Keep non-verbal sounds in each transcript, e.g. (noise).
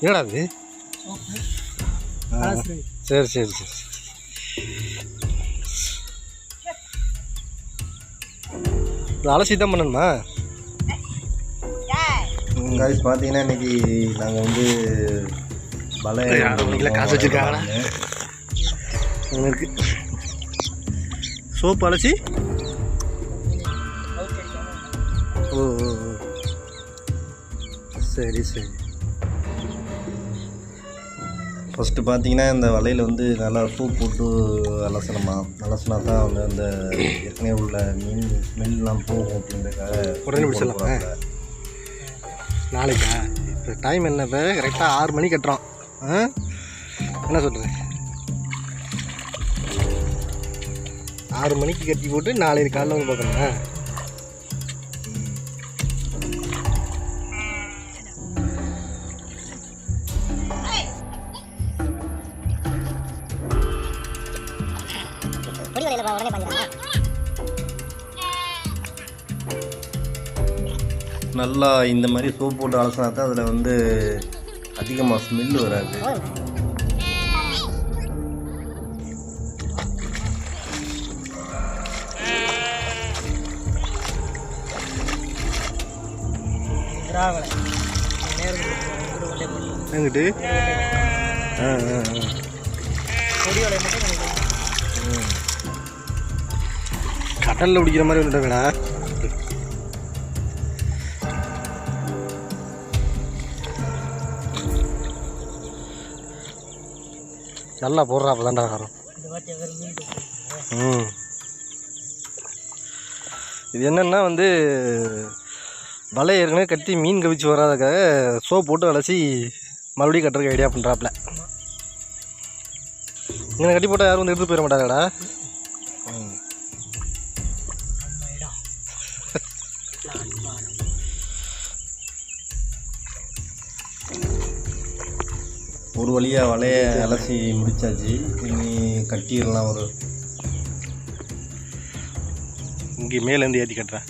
என்னடா அது ஆ, சரி சரி சரி அலசி தான் பண்ணணுமா? காய்ஸ் பார்த்தீங்கன்னா இன்னைக்கு நாங்கள் வந்து வீட்டில் காசு வச்சிருக்காங்களா? இருக்கு. சோப்பு அலசி? ஓ ஓ ஓ. சரி சரி. ஃபஸ்ட்டு பார்த்தீங்கன்னா இந்த வலையில் வந்து நல்லா சூப் போட்டு அலசணுமா அலசினா தான் வந்து அந்த ஏற்கனவே உள்ள மீன் ஸ்மெல்லாம் போகும் அப்படின்றதுக்காக உடனே பிடிச்சிடலாமா? நாளைக்கா? இப்போ டைம் என்ன? இப்போ கரெக்டாக ஆறு மணி கட்டுறோம். என்ன சொல்கிறேன் ஆறு மணிக்கு கட்டி போட்டு நாளைக்கு காலைல வந்து பார்க்கணுமா? நல்லா இந்த மாதிரி சோப் போட்டு அலசினா தான் அதில் வந்து அதிகமாக ஸ்மெல் வராது. எங்கிட்டு ஆ ஆ கடலில் பிடிக்கிற மாதிரி நல்லா போடுறா அப்போ தான்டா வரும் ம். இது என்னென்னா வந்து வலை ஏற்கனவே கட்டி மீன் கவிச்சு வராதுக்காக சோப் போட்டு அலசி மறுபடியும் கட்டுறதுக்கு ஐடியா பண்ணுறாப்புல இங்கே கட்டி போட்டால் யாரும் வந்து எடுத்து போயிட மாட்டாங்கடா. (laughs) ஒரு வழியாக வலையை அலசி முடிச்சாச்சு. இனி கட்டிடலாம் ஒரு. இங்கே மேலேருந்து ஏற்றி கட்டுறேன்.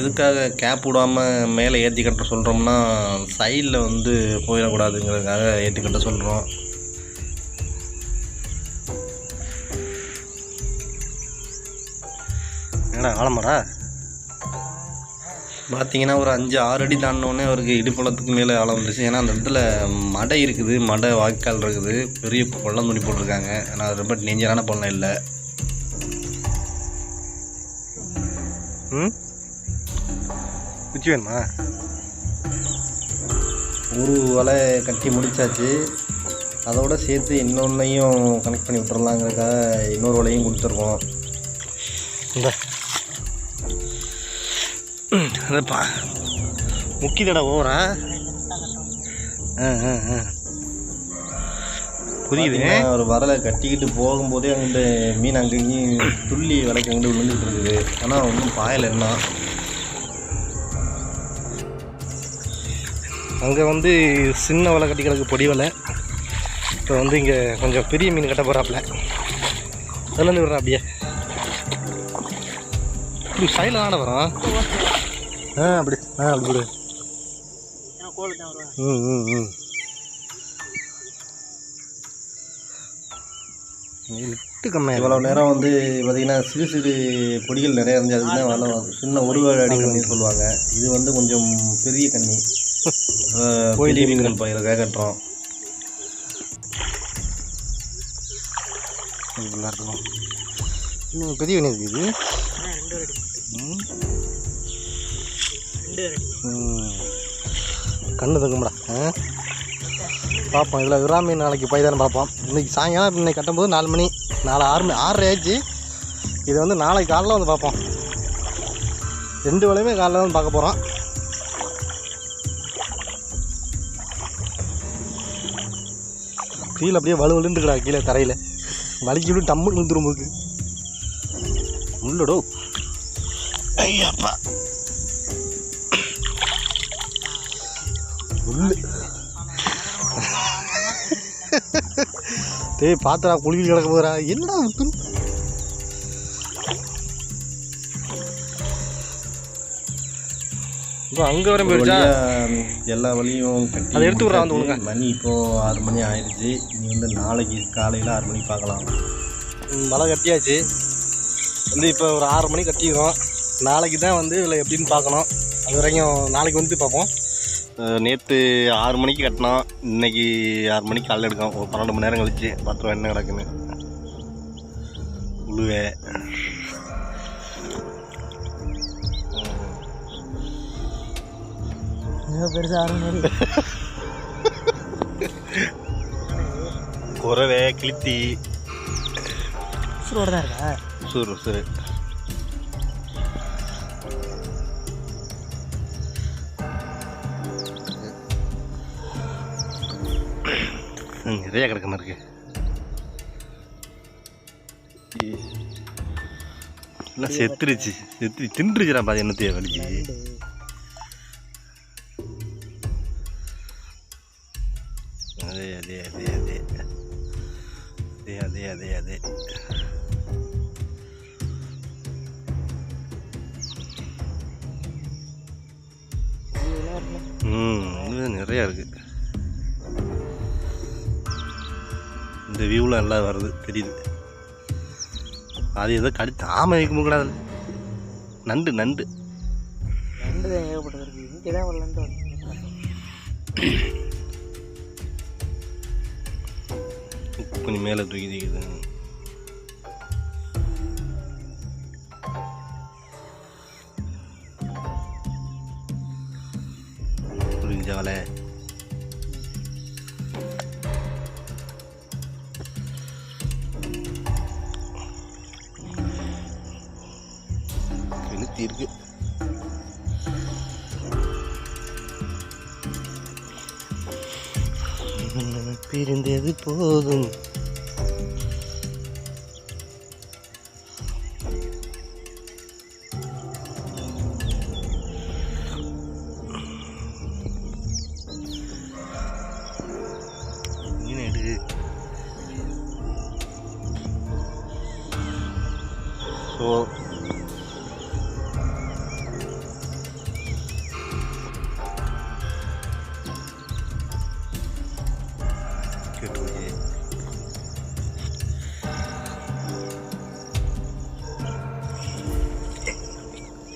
எதுக்காக கேப் விடாமல் மேலே ஏற்றி கட்ட சொல்கிறோம்னா சைடில் வந்து போயிடக்கூடாதுங்கிறதுக்காக ஏற்றி கட்ட சொல்கிறோம் என்னடா ஆலமரா பார்த்தீங்கன்னா ஒரு அஞ்சு ஆறு அடி தாண்டினோடனே அவருக்கு இடுப்பளத்துக்கு மேலே ஆழம் வந்துச்சு ஏன்னா அந்த இடத்துல மடை இருக்குது மடை வாய்க்கால் இருக்குது. பெரிய பள்ளம் துணி போட்டிருக்காங்க. ஆனால் அது ரொம்ப டேஞ்சரான பள்ளம் இல்லை. ம்? குச்சி வேணுமா? ஒரு வலை கட்டி முடிச்சாச்சு. அதோட சேர்த்து இன்னொன்னையும் கனெக்ட் பண்ணி விட்டுறலாங்கிறதுக்காக இன்னொரு வலையும் கொடுத்துருக்கோம். இந்த. அதப்பா முக்கியதடா ஓவரா? ஆ ஆ ஆ. புரியுது. ஒரு வரலை கட்டிக்கிட்டு போகும்போதே அங்கிட்டு மீன் அங்கங்கேயும் துள்ளி விலைக்கு அங்கிட்டு விழுந்துட்டு இருக்குது. ஆனால் ஒன்றும் பாயலை என்ன? அங்கே வந்து சின்ன வலை கட்டி கிடக்கு பொடி வலை இப்போ வந்து இங்கே கொஞ்சம் பெரிய மீன் கட்ட போகிறாப்புல அதுலேருந்து விடுறா அப்படியே. சைடில் தானே வரும் ஆ அப்படி. ஆ அப்படி விடு ம் ம் ம். கம்மியாக இவ்வளோ நேரம் வந்து பார்த்தீங்கன்னா சிறு சிறு பொடிகள் நிறைய இருந்துச்சு. அதுக்கு தான் வலை சின்ன ஒரு அடி கண்ணி சொல்லுவாங்க. இது வந்து கொஞ்சம் பெரிய கண்ணி. (laughs) அஹ், போய் பெரிய மீன்கள் பயிரை கட்டுறோம் நல்லா இருக்கும். இன்னும் பெரிய மீன் இருக்குது ம். கண்ணு தங்கும்டா பார்ப்போம் இதில் விராமி நாளைக்கு போய் தானே பார்ப்போம் இன்னைக்கு சாயங்காலம் இன்னைக்கு கட்டும்போது நாலு மணி நாலு ஆறு மணி ஆறரை ஆச்சு இதை வந்து நாளைக்கு காலைல வந்து பார்ப்போம் ரெண்டு வேலையுமே காலைல வந்து பார்க்க போகிறோம் கீழே அப்படியே வலு வலுந்துக்கடா கீழே தரையில். வலிக்கு விட்டு டம்மு வந்துடும் போக்கு முள்ளடோ ஐயாப்பா. டேய் பாத்துடா குளிக்க கிடக்க போகிறா என்னடா விட்டு அங்கே வர போயிடுச்சா? எல்லா வழியும் கட்டி அதை எடுத்து விட்றா வந்து. மணி இப்போ ஆறு மணி ஆயிடுச்சு. இனி வந்து நாளைக்கு காலையில் ஆறு மணிக்கு பார்க்கலாம். மழை கட்டியாச்சு. வந்து இப்போ ஒரு ஆறு மணி கட்டிக்கிறோம். நாளைக்கு தான் வந்து இதில் எப்படின்னு பார்க்கணும். அது வரைக்கும் நாளைக்கு வந்து பார்ப்போம். நேற்று ஆறு மணிக்கு கட்டினோம் இன்னைக்கு ஆறு மணிக்கு காலையில் எடுக்கோம் ஒரு பன்னெண்டு மணி நேரம் கழிச்சு பார்த்துருவோம் என்ன கிடக்குன்னு. உழுவே. பெருசாக ஆறு மாதிரி குறவை கிளித்தி உசுரோட தான் இருக்கா? உசுறு உசுறு நிறைய கிடக்க மாதிரி இருக்கு எல்லாம் செத்துருச்சு. செத்து தின்றுச்சுடா பாதி என்னத்தைய வலிச்சு அதே அதே அதே அதே. அதே அதே அதே அதே. ம் நிறையா இருக்கு. இந்த வியூவில் நல்லா வருது தெரியுது. அது ஏதோ கடிச்சு ஆமை வைக்க கூடாது நண்டு நண்டு. ரெண்டு தான் ஏகப்பட்டது இங்கே தான் வரலன்ட்டு கொஞ்சம் மேலே தூக்கி தூக்கிது புரிஞ்ச பிரிந்தது போதும். எடு ஸோ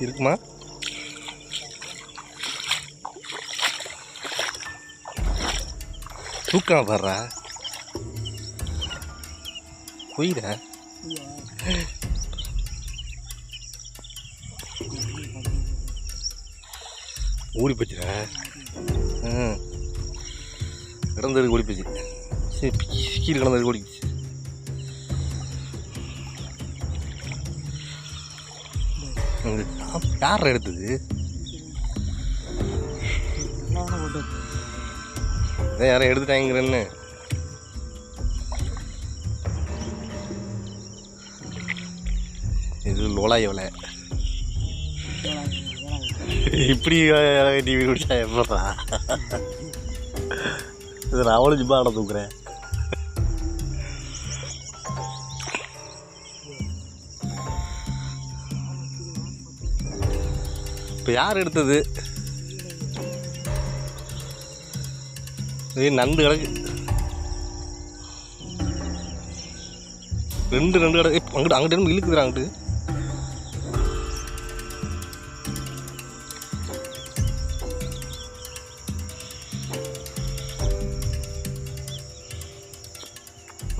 இருக்குமா? தூக்கம் வர்றா போயிடா. ஓடி போச்சுடா. ஆ. கிடந்தது ஓடி போச்சு. சரி கீழே கிடந்தது யார் எடுத்தது? அதான் யாரும் எடுத்துட்டாங்கிறேன்னு இது லோலாய் எவ்வளோ? இப்படி டிவி குடிச்சா எப்படா? இது நான் அவ்வளோ ஜிப்பா தூக்குறேன். இப்போ யார் எடுத்தது? நண்டு கிடக்கு ரெண்டு ரெண்டு கடை அங்கிட்டு அங்கிட்டு இருந்து இழுக்குதுடா அங்கிட்டு.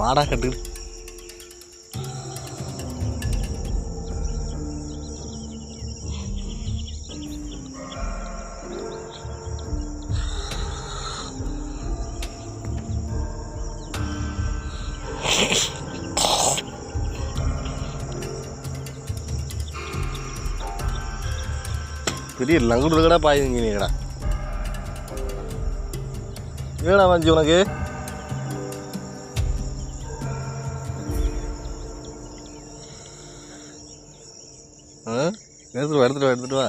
வாடா கட்டு பெரிய லங்குடு கடை பாயுங்க நீங்கடா ஏடா வாஞ்சி உனக்கு ஆ எடுத்துட்டு வா எடுத்துட்டு வா எடுத்துட்டு வா